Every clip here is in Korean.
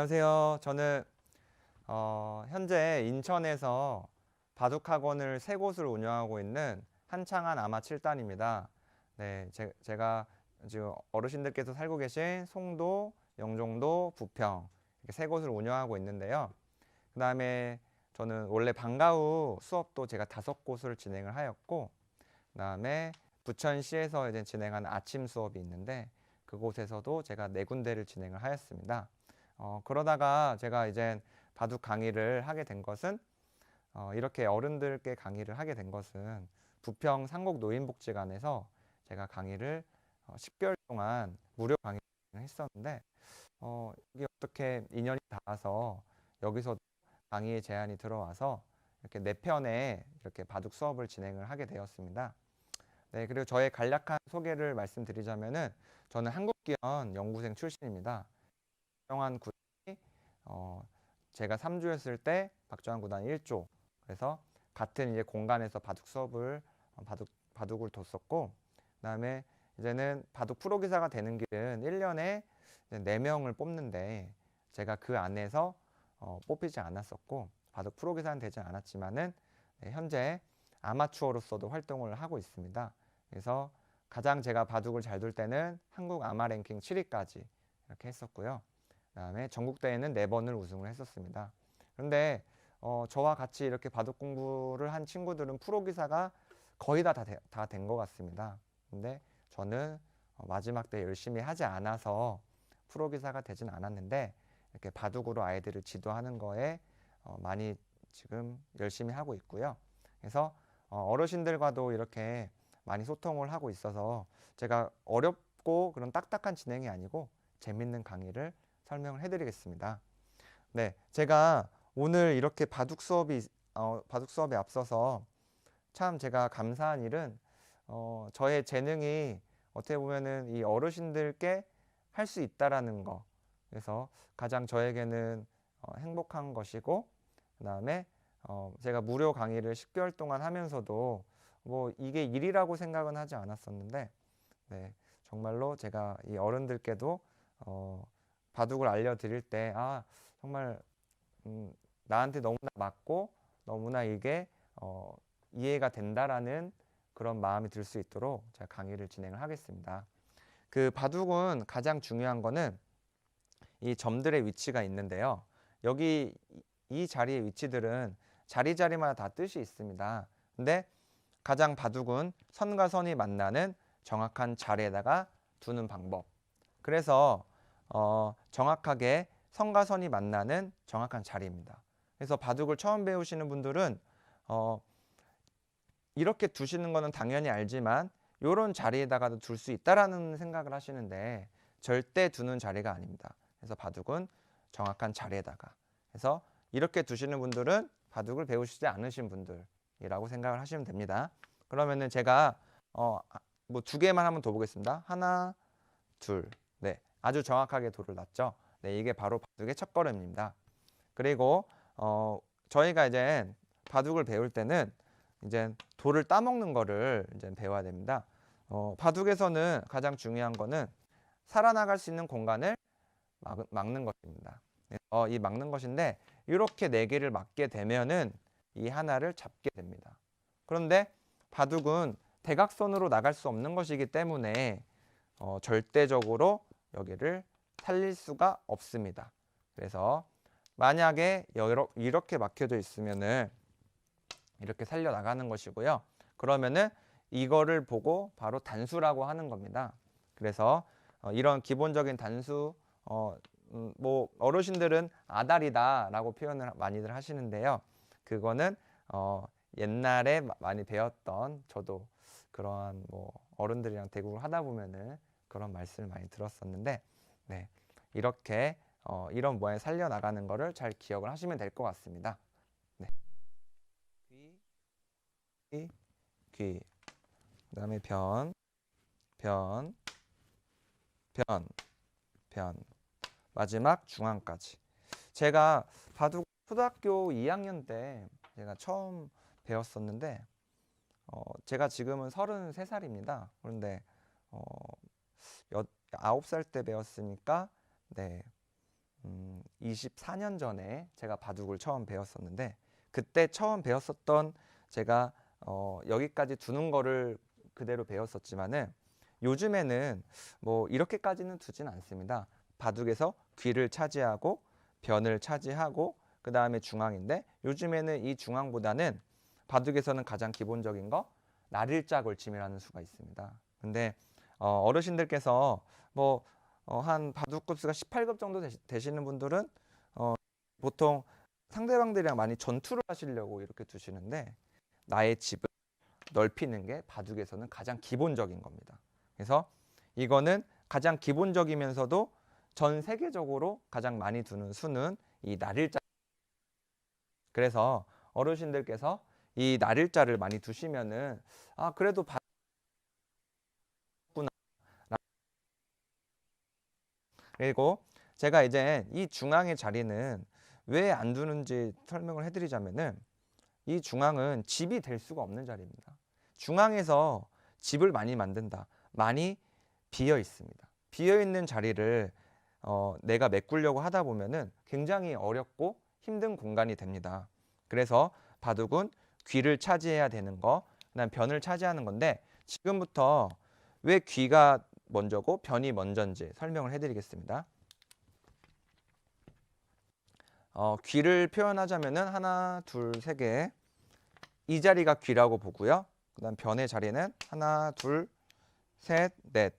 예, 안녕하세요. 저는 어, 현재 인천에서 바둑학원을 세 곳을 운영하고 있는 한창한 아마 7단입니다. 네, 제, 제가 지금 어르신들께서 살고 계신 송도, 영종도, 부평 이렇게 세 곳을 운영하고 있는데요. 그 다음에 저는 원래 방과 후 수업도 제가 다섯 곳을 진행을 하였고, 그 다음에 부천시에서 이제 진행하는 아침 수업이 있는데 그곳에서도 제가 네 군데를 진행을 하였습니다. 어, 그러다가 제가 이제 바둑 강의를 하게 된 것은 어, 이렇게 어른들께 강의를 하게 된 것은 부평 상곡 노인복지관에서 제가 강의를 어, 10개월 동안 무료 강의를 했었는데 어, 이게 어떻게 인연이 닿아서 여기서 강의의 제안이 들어와서 이렇게 네 편의 이렇게 바둑 수업을 진행을 하게 되었습니다. 네, 그리고 저의 간략한 소개를 말씀드리자면은 저는 한국기원 연구생 출신입니다. 박정환 구단이 어, 제가 3주였을 때 박정환 구단이 1조. 그래서 같은 이제 공간에서 바둑 수업을 어, 바둑 바둑을 뒀었고 그다음에 이제는 바둑 프로 기사가 되는 길은 1년에 4명을 뽑는데 제가 그 안에서 어, 뽑히지 않았었고 바둑 프로 기사는 되지 않았지만은 네, 현재 아마추어로서도 활동을 하고 있습니다. 그래서 가장 제가 바둑을 잘 둘 때는 한국 아마 랭킹 7위까지 이렇게 했었고요. 그다음에 전국 대회는 네 번을 우승을 했었습니다. 그런데 어, 저와 같이 이렇게 바둑 공부를 한 친구들은 프로 기사가 거의 다 다 된 것 같습니다. 근데 저는 어, 마지막 때 열심히 하지 않아서 프로 기사가 되진 않았는데 이렇게 바둑으로 아이들을 지도하는 거에 어, 많이 지금 열심히 하고 있고요. 그래서 어, 어르신들과도 이렇게 많이 소통을 하고 있어서 제가 어렵고 그런 딱딱한 진행이 아니고 재밌는 강의를 설명을 해드리겠습니다. 네, 제가 오늘 이렇게 바둑 수업이 어, 바둑 수업에 앞서서 참 제가 감사한 일은 어, 저의 재능이 어떻게 보면은 이 어르신들께 할 수 있다라는 거. 그래서 가장 저에게는 어, 행복한 것이고 그다음에 어, 제가 무료 강의를 10개월 동안 하면서도 뭐 이게 일이라고 생각은 하지 않았었는데 네, 정말로 제가 이 어른들께도 어, 바둑을 알려드릴 때 아 정말 음, 나한테 너무나 맞고 너무나 이게 어, 이해가 된다라는 그런 마음이 들 수 있도록 제가 강의를 진행을 하겠습니다. 그 바둑은 가장 중요한 거는 이 점들의 위치가 있는데요. 여기 이 자리의 위치들은 자리 자리마다 다 뜻이 있습니다. 근데 가장 바둑은 선과 선이 만나는 정확한 자리에다가 두는 방법. 그래서 어, 정확하게 선과 선이 만나는 정확한 자리입니다. 그래서 바둑을 처음 배우시는 분들은 어, 이렇게 두시는 거는 당연히 알지만 이런 자리에다가도 둘 수 있다라는 생각을 하시는데 절대 두는 자리가 아닙니다. 그래서 바둑은 정확한 자리에다가 그래서 이렇게 두시는 분들은 바둑을 배우시지 않으신 분들이라고 생각을 하시면 됩니다. 그러면은 제가 어, 뭐 두 개만 한번 더 보겠습니다. 하나, 둘, 네, 아주 정확하게 돌을 놨죠. 네, 이게 바로 바둑의 첫 걸음입니다. 그리고 어, 저희가 이제 바둑을 배울 때는 이제 돌을 따먹는 거를 이제 배워야 됩니다. 어, 바둑에서는 가장 중요한 거는 살아나갈 수 있는 공간을 막, 막는 것입니다. 어, 이 막는 것인데 이렇게 네 개를 막게 되면은 이 하나를 잡게 됩니다. 그런데 바둑은 대각선으로 나갈 수 없는 것이기 때문에 어, 절대적으로 여기를 살릴 수가 없습니다. 그래서 만약에 이렇게 막혀져 있으면은 이렇게 살려 나가는 것이고요. 그러면은 이거를 보고 바로 단수라고 하는 겁니다. 그래서 어, 이런 기본적인 단수 어, 음, 뭐 어르신들은 아다리다라고 표현을 많이들 하시는데요. 그거는 어, 옛날에 많이 배웠던 저도 그러한 뭐 어른들이랑 대국을 하다 보면은 그런 말씀을 많이 들었었는데 네 이렇게 어, 이런 모양 살려 나가는 거를 잘 기억을 하시면 될 것 같습니다. 네. 귀, 귀, 귀. 그 다음에 변, 변, 변, 변. 마지막 중앙까지. 제가 바둑 초등학교 2학년 때 제가 처음 배웠었는데 어, 제가 지금은 33살입니다. 그런데 어, 9살 때 배웠으니까 네. 음, 24년 전에 제가 바둑을 처음 배웠었는데 그때 처음 배웠었던 제가 어, 여기까지 두는 거를 그대로 배웠었지만은 요즘에는 뭐 이렇게까지는 두진 않습니다. 바둑에서 귀를 차지하고 변을 차지하고 그 다음에 중앙인데 요즘에는 이 중앙보다는 바둑에서는 가장 기본적인 거 날일자 걸침이라는 수가 있습니다. 근데 어, 어르신들께서 뭐한 바둑 급수가 18급 정도 되시, 되시 는 분들은 어, 보통 상대방들이랑 많이 전투를 하시려고 이렇게 두시는데 나의 집을 넓히는 게 바둑에서는 가장 기본적인 겁니다. 그래서 이거는 가장 기본적이면서도 전 세계적으로 가장 많이 두는 수는 이 날일자. 그래서 어르신들께서 이 날일자를 많이 두시면은 아 그래도 바... 그리고 제가 이제 이 중앙의 자리는 왜 안 두는지 설명을 해드리자면은 이 중앙은 집이 될 수가 없는 자리입니다. 중앙에서 집을 많이 만든다. 많이 비어 있습니다. 비어 있는 자리를 어, 내가 메꾸려고 하다 보면은 굉장히 어렵고 힘든 공간이 됩니다. 그래서 바둑은 귀를 차지해야 되는 거, 그다음 변을 차지하는 건데 지금부터 왜 귀가 먼저고 변이 먼저인지 설명을 해드리겠습니다. 어, 귀를 표현하자면은 하나, 둘, 세 개. 이 자리가 귀라고 보고요. 그다음 변의 자리는 하나, 둘, 셋, 넷.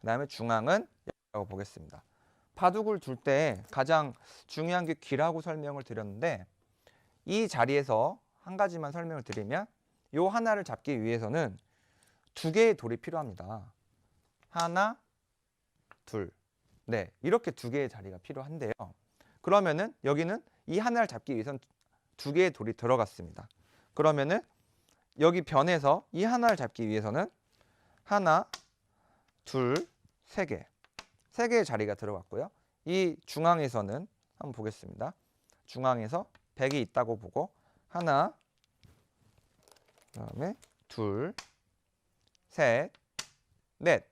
그다음에 중앙은 여기라고 보겠습니다. 바둑을 둘 때 가장 중요한 게 귀라고 설명을 드렸는데 이 자리에서 한 가지만 설명을 드리면 요 하나를 잡기 위해서는 두 개의 돌이 필요합니다. 하나, 둘, 네 이렇게 두 개의 자리가 필요한데요. 그러면은 여기는 이 하나를 잡기 위해서는 두 개의 돌이 들어갔습니다. 그러면은 여기 변에서 이 하나를 잡기 위해서는 하나, 둘, 세 개. 세 개의 자리가 들어갔고요. 이 중앙에서는 한번 보겠습니다. 중앙에서 100이 있다고 보고 하나, 그다음에 둘, 셋, 넷.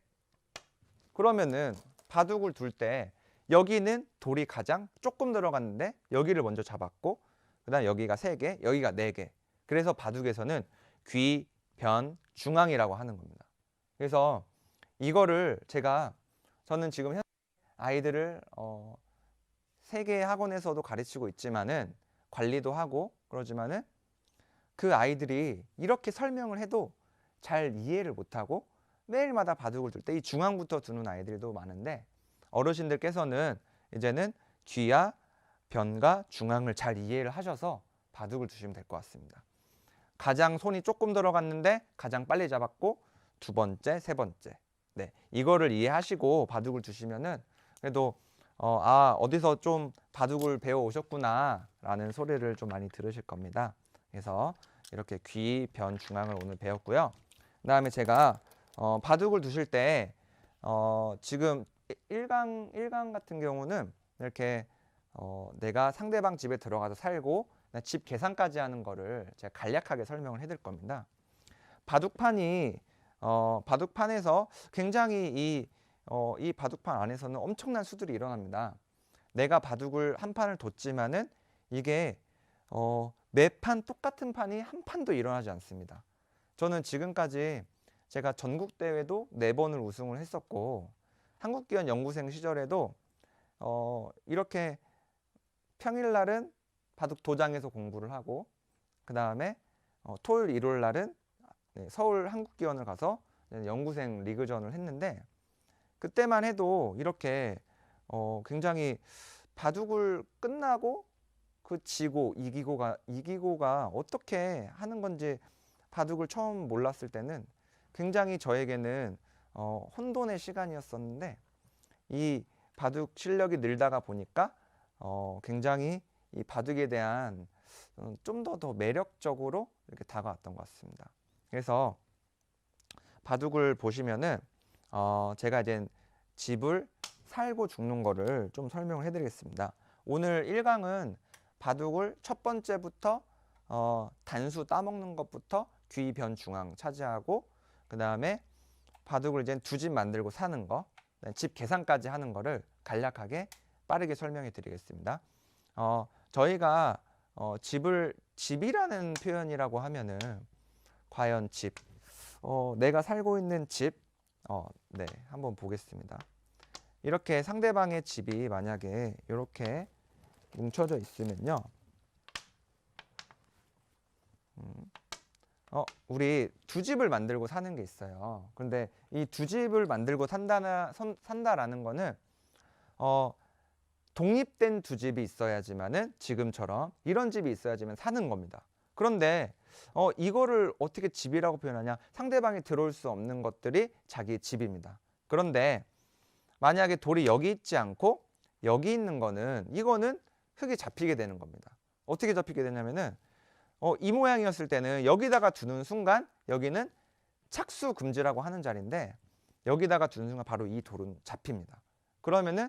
그러면은 바둑을 둘 때 여기는 돌이 가장 조금 들어갔는데 여기를 먼저 잡았고 그다음 여기가 세 개, 여기가 네 개. 그래서 바둑에서는 귀, 변, 중앙이라고 하는 겁니다. 그래서 이거를 제가 저는 지금 현 아이들을 어, 세계 학원에서도 가르치고 있지만은 관리도 하고 그러지만은 그 아이들이 이렇게 설명을 해도 잘 이해를 못하고 매일마다 바둑을 둘 때 이 중앙부터 두는 아이들도 많은데 어르신들께서는 이제는 귀와 변과 중앙을 잘 이해를 하셔서 바둑을 두시면 될 것 같습니다. 가장 손이 조금 들어갔는데 가장 빨리 잡았고 두 번째, 세 번째. 네, 이거를 이해하시고 바둑을 두시면은 그래도 어, 아 어디서 좀 바둑을 배워 오셨구나 라는 소리를 좀 많이 들으실 겁니다. 그래서 이렇게 귀, 변, 중앙을 오늘 배웠고요. 그 다음에 제가 어, 바둑을 두실 때 어, 지금 1강 1강 같은 경우는 이렇게 어, 내가 상대방 집에 들어가서 살고 집 계산까지 하는 거를 제가 간략하게 설명을 해드릴 겁니다. 바둑판이 어, 바둑판에서 굉장히 이, 어, 이 바둑판 안에서는 엄청난 수들이 일어납니다. 내가 바둑을 한 판을 뒀지만은 이게 어, 매판 똑같은 판이 한 판도 일어나지 않습니다. 저는 지금까지 제가 전국 대회도 네 번을 우승을 했었고 한국 기원 연구생 시절에도 어, 이렇게 평일 날은 바둑 도장에서 공부를 하고 그 다음에 어, 토요일 일요일 날은 네, 서울 한국 기원을 가서 연구생 리그전을 했는데 그때만 해도 이렇게 어, 굉장히 바둑을 끝나고 그 지고 이기고가 이기고가 어떻게 하는 건지 바둑을 처음 몰랐을 때는 굉장히 저에게는 어, 혼돈의 시간이었었는데 이 바둑 실력이 늘다가 보니까 어, 굉장히 이 바둑에 대한 어, 좀더 더 매력적으로 이렇게 다가왔던 것 같습니다. 그래서 바둑을 보시면은 어, 제가 이제 집을 살고 죽는 거를 좀 설명을 해드리겠습니다. 오늘 1강은 바둑을 첫 번째부터 어, 단수 따먹는 것부터 귀, 변, 중앙 차지하고 그 다음에 바둑을 이제 두 집 만들고 사는 거, 집 계산까지 하는 거를 간략하게 빠르게 설명해 드리겠습니다. 어, 저희가 어, 집을 집이라는 표현이라고 하면은 과연 집, 어, 내가 살고 있는 집, 어, 네, 한번 보겠습니다. 이렇게 상대방의 집이 만약에 이렇게 뭉쳐져 있으면요. 음, 어, 우리 두 집을 만들고 사는 게 있어요. 근데 이 두 집을 만들고 산다나 선- 산다라는 거는 어, 독립된 두 집이 있어야지만은 지금처럼 이런 집이 있어야지만 사는 겁니다. 그런데 어, 이거를 어떻게 집이라고 표현하냐? 상대방이 들어올 수 없는 것들이 자기 집입니다. 그런데 만약에 돌이 여기 있지 않고 여기 있는 거는 이거는 흙이 잡히게 되는 겁니다. 어떻게 잡히게 되냐면은 어, 이 모양이었을 때는 여기다가 두는 순간 여기는 착수 금지라고 하는 자리인데 여기다가 두는 순간 바로 이 돌은 잡힙니다. 그러면은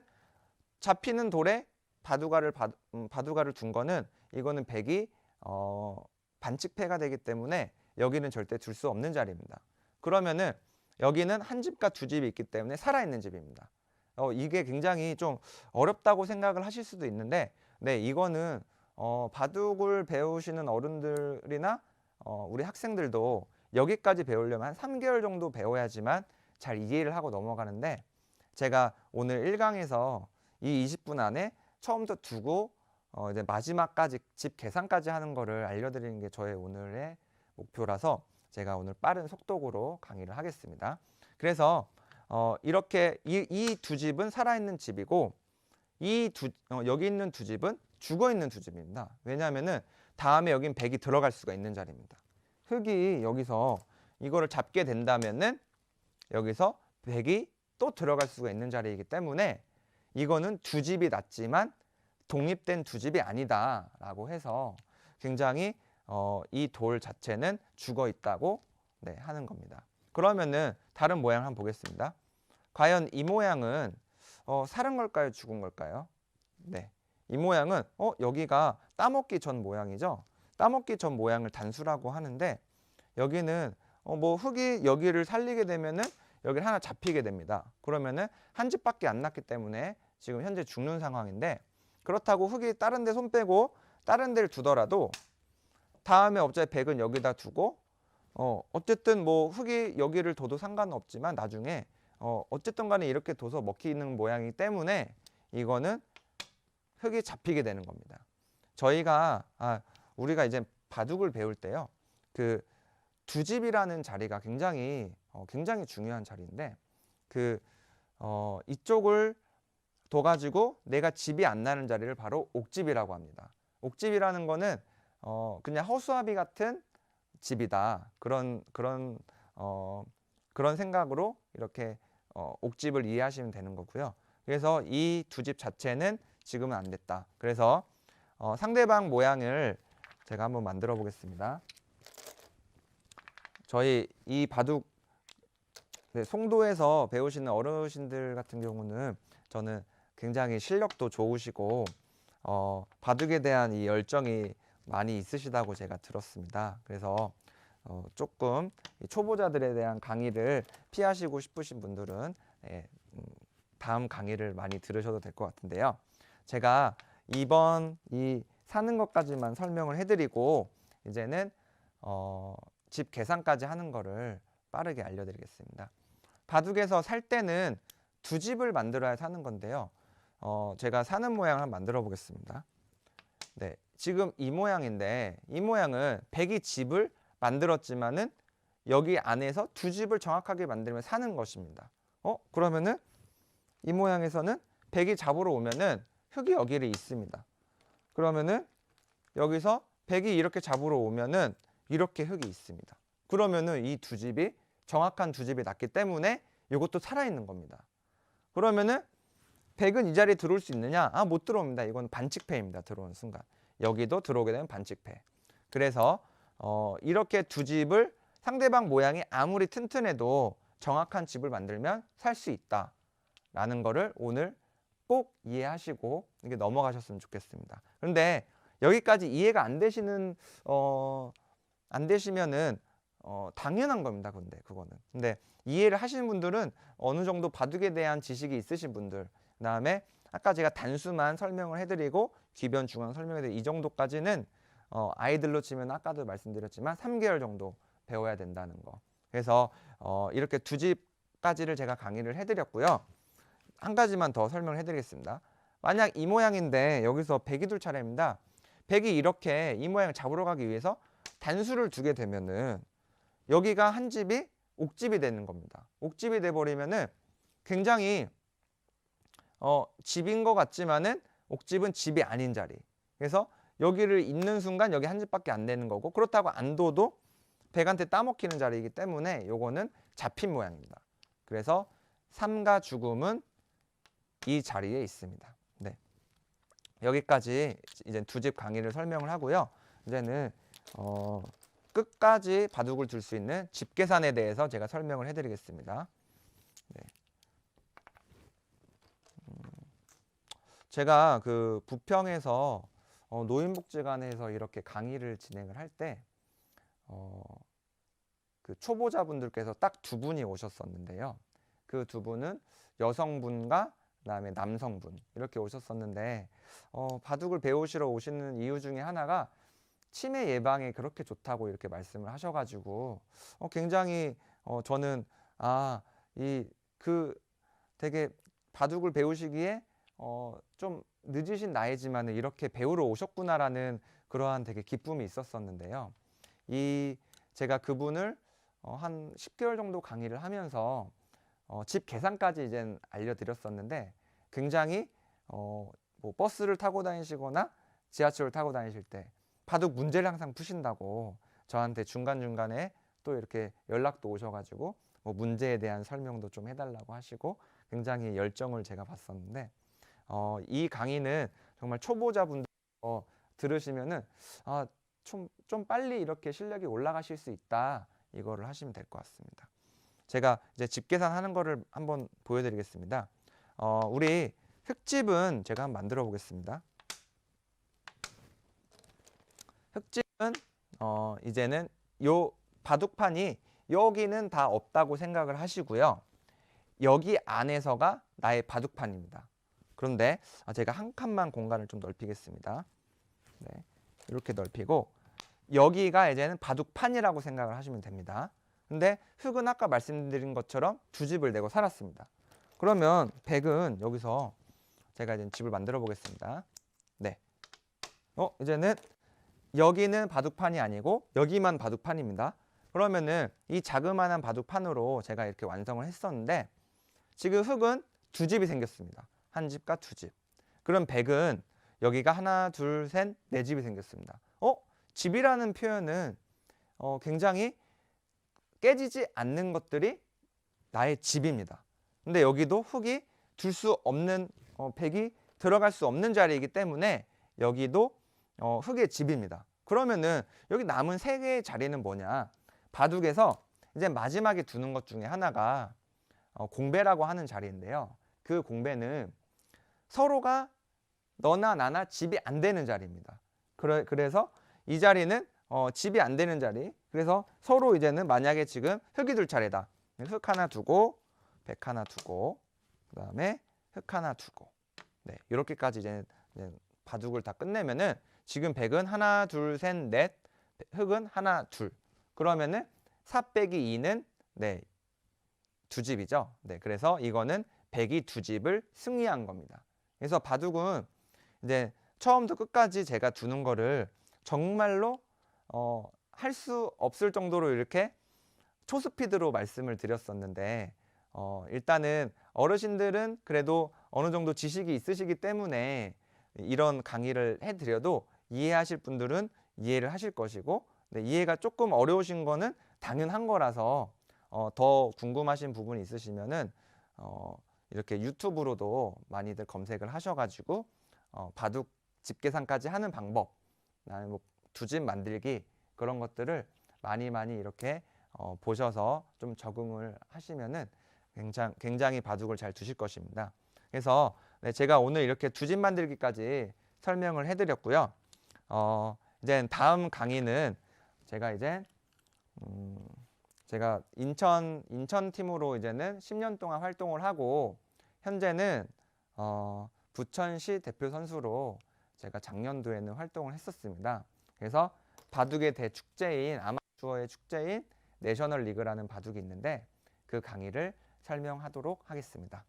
잡히는 돌에 바둑알을 바, 음, 바둑알을 둔 거는 이거는 백이 어, 반칙패가 되기 때문에 여기는 절대 둘 수 없는 자리입니다. 그러면은 여기는 한 집과 두 집이 있기 때문에 살아있는 집입니다. 어, 이게 굉장히 좀 어렵다고 생각을 하실 수도 있는데 네 이거는 어, 바둑을 배우시는 어른들이나 어, 우리 학생들도 여기까지 배우려면 한 3개월 정도 배워야지만 잘 이해를 하고 넘어가는데 제가 오늘 1강에서 이 20분 안에 처음부터 두고 어, 이제 마지막까지 집 계산까지 하는 거를 알려드리는 게 저의 오늘의 목표라서 제가 오늘 빠른 속도로 강의를 하겠습니다. 그래서 어, 이렇게 이 두 집은 살아있는 집이고 이 두 어, 여기 있는 두 집은 죽어 있는 두 집입니다. 왜냐하면은 다음에 여긴 백이 들어갈 수가 있는 자리입니다. 흙이 여기서 이거를 잡게 된다면은 여기서 백이 또 들어갈 수가 있는 자리이기 때문에 이거는 두 집이 낮지만 독립된 두 집이 아니다라고 해서 굉장히 어, 이 돌 자체는 죽어 있다고 네, 하는 겁니다. 그러면은 다른 모양 한번 보겠습니다. 과연 이 모양은 어, 살은 걸까요, 죽은 걸까요? 네, 이 모양은 어 여기가 따먹기 전 모양이죠. 따먹기 전 모양을 단수라고 하는데 여기는 어, 뭐 흙이 여기를 살리게 되면은 여기를 하나 잡히게 됩니다. 그러면은 한 집밖에 안 났기 때문에 지금 현재 죽는 상황인데 그렇다고 흙이 다른 데 손 빼고 다른 데를 두더라도 다음에 어차피 백은 여기다 두고 어 어쨌든 뭐 흙이 여기를 둬도 상관은 없지만 나중에 어 어쨌든 간에 이렇게 둬서 먹히는 모양이기 때문에 이거는 흙이 잡히게 되는 겁니다. 저희가 아 우리가 이제 바둑을 배울 때요. 그 두 집이라는 자리가 굉장히 어, 굉장히 중요한 자리인데 그 어, 이쪽을 둬 가지고 내가 집이 안 나는 자리를 바로 옥집이라고 합니다. 옥집이라는 거는 어, 그냥 허수아비 같은 집이다. 그런 그런 어, 그런 생각으로 이렇게 어, 옥집을 이해하시면 되는 거고요. 그래서 이 두 집 자체는 지금은 안 됐다. 그래서 어, 상대방 모양을 제가 한번 만들어 보겠습니다. 저희 이 바둑 네, 송도에서 배우시는 어르신들 같은 경우는 저는 굉장히 실력도 좋으시고 어, 바둑에 대한 이 열정이 많이 있으시다고 제가 들었습니다. 그래서 어, 조금 이 초보자들에 대한 강의를 피하시고 싶으신 분들은 예, 음, 다음 강의를 많이 들으셔도 될 것 같은데요. 제가 이번 이 사는 것까지만 설명을 해드리고 이제는 어, 집 계산까지 하는 거를 빠르게 알려드리겠습니다. 바둑에서 살 때는 두 집을 만들어야 사는 건데요. 어, 제가 사는 모양을 한번 만들어 보겠습니다. 네, 지금 이 모양인데 이 모양은 백이 집을 만들었지만은 여기 안에서 두 집을 정확하게 만들면 사는 것입니다. 어, 그러면은 이 모양에서는 백이 잡으러 오면은 흙이 여기를 있습니다. 그러면은 여기서 백이 이렇게 잡으러 오면은 이렇게 흙이 있습니다. 그러면은 이 두 집이 정확한 두 집이 났기 때문에 이것도 살아있는 겁니다. 그러면은 백은 이 자리에 들어올 수 있느냐? 아, 못 들어옵니다. 이건 반칙패입니다. 들어오는 순간. 여기도 들어오게 되면 반칙패. 그래서 어, 이렇게 두 집을 상대방 모양이 아무리 튼튼해도 정확한 집을 만들면 살 수 있다. 라는 거를 오늘 꼭 이해하시고 이게 넘어가셨으면 좋겠습니다. 그런데 여기까지 이해가 안 되시는 어, 안 되시면은 어, 당연한 겁니다. 근데 그거는. 근데 이해를 하시는 분들은 어느 정도 바둑에 대한 지식이 있으신 분들, 그다음에 아까 제가 단수만 설명을 해드리고 귀변 중앙 설명해드리 이 정도까지는 어, 아이들로 치면 아까도 말씀드렸지만 3개월 정도 배워야 된다는 거. 그래서 어, 이렇게 두 집까지를 제가 강의를 해드렸고요. 한 가지만 더 설명을 해드리겠습니다. 만약 이 모양인데 여기서 백이 둘 차례입니다. 백이 이렇게 이 모양을 잡으러 가기 위해서 단수를 두게 되면은 여기가 한 집이 옥집이 되는 겁니다. 옥집이 돼 버리면은 굉장히 어, 집인 것 같지만은 옥집은 집이 아닌 자리. 그래서 여기를 잇는 순간 여기 한 집밖에 안 되는 거고 그렇다고 안 둬도 백한테 따먹히는 자리이기 때문에 요거는 잡힌 모양입니다. 그래서 삼가 죽음은 이 자리에 있습니다. 네. 여기까지 이제 두 집 강의를 설명을 하고요. 이제는 어, 끝까지 바둑을 둘 수 있는 집 계산에 대해서 제가 설명을 해드리겠습니다. 네. 음, 제가 그 부평에서 어, 노인복지관에서 이렇게 강의를 진행을 할 때 어, 그 초보자분들께서 딱 두 분이 오셨었는데요. 그 두 분은 여성분과 그다음에 남성분 이렇게 오셨었는데 어, 바둑을 배우시러 오시는 이유 중에 하나가 치매 예방에 그렇게 좋다고 이렇게 말씀을 하셔가지고 어, 굉장히 어, 저는 아 이 그 되게 바둑을 배우시기에 어, 좀 늦으신 나이지만 이렇게 배우러 오셨구나라는 그러한 되게 기쁨이 있었었는데요. 이 제가 그분을 어, 한 10개월 정도 강의를 하면서 어, 집 계산까지 이제 알려드렸었는데 굉장히 어, 뭐 버스를 타고 다니시거나 지하철을 타고 다니실 때 바둑 문제를 항상 푸신다고 저한테 중간중간에 또 이렇게 연락도 오셔가지고 뭐 문제에 대한 설명도 좀 해달라고 하시고 굉장히 열정을 제가 봤었는데 어, 이 강의는 정말 초보자분들 어, 들으시면은 아, 좀, 좀 빨리 이렇게 실력이 올라가실 수 있다 이거를 하시면 될 것 같습니다. 제가 이제 집 계산하는 거를 한번 보여드리겠습니다. 어, 우리 흙집은 제가 한번 만들어 보겠습니다. 흙집은 어, 이제는 요 바둑판이 여기는 다 없다고 생각을 하시고요. 여기 안에서가 나의 바둑판입니다. 그런데 아, 제가 한 칸만 공간을 좀 넓히겠습니다. 네, 이렇게 넓히고 여기가 이제는 바둑판이라고 생각을 하시면 됩니다. 근데 흙은 아까 말씀드린 것처럼 두 집을 내고 살았습니다. 그러면 백은 여기서 제가 이제 집을 만들어 보겠습니다. 네. 어, 이제는 여기는 바둑판이 아니고 여기만 바둑판입니다. 그러면은 이 자그마한 바둑판으로 제가 이렇게 완성을 했었는데 지금 흙은 두 집이 생겼습니다. 한 집과 두 집. 그럼 백은 여기가 하나, 둘, 셋, 네 집이 생겼습니다. 어? 집이라는 표현은 어, 굉장히 깨지지 않는 것들이 나의 집입니다. 근데 여기도 흙이 둘 수 없는 어, 백이 들어갈 수 없는 자리이기 때문에 여기도 어, 흙의 집입니다. 그러면은 여기 남은 세 개의 자리는 뭐냐? 바둑에서 이제 마지막에 두는 것 중에 하나가 어, 공배라고 하는 자리인데요. 그 공배는 서로가 너나 나나 집이 안 되는 자리입니다. 그래, 그래서 이 자리는 어, 집이 안 되는 자리. 그래서 서로 이제는 만약에 지금 흙이 둘 차례다. 흙 하나 두고 백 하나 두고 그다음에 흙 하나 두고 네 이렇게까지 이제, 바둑을 다 끝내면은 지금 백은 하나 둘 셋 넷 흙은 하나 둘 그러면은 4 빼기 2는 네 두 집이죠. 네 그래서 이거는 백이 두 집을 승리한 겁니다. 그래서 바둑은 이제 처음부터 끝까지 제가 두는 거를 정말로 어, 할 수 없을 정도로 이렇게 초스피드로 말씀을 드렸었는데 어, 일단은 어르신들은 그래도 어느 정도 지식이 있으시기 때문에 이런 강의를 해드려도 이해하실 분들은 이해를 하실 것이고 네, 이해가 조금 어려우신 거는 당연한 거라서 어, 더 궁금하신 부분이 있으시면은 어, 이렇게 유튜브로도 많이들 검색을 하셔가지고 어, 바둑 집계산까지 하는 방법, 그다음에 뭐두 집 만들기 그런 것들을 많이 많이 이렇게 어, 보셔서 좀 적응을 하시면은 굉장히, 굉장히 바둑을 잘 두실 것입니다. 그래서 네, 제가 오늘 이렇게 두 집 만들기까지 설명을 해드렸고요. 어, 이제 다음 강의는 제가 이제 음, 제가 인천 인천 팀으로 이제는 10년 동안 활동을 하고 현재는 어, 부천시 대표 선수로 제가 작년도에는 활동을 했었습니다. 그래서 바둑의 대축제인 아마추어의 축제인 내셔널 리그라는 바둑이 있는데 그 강의를 설명하도록 하겠습니다.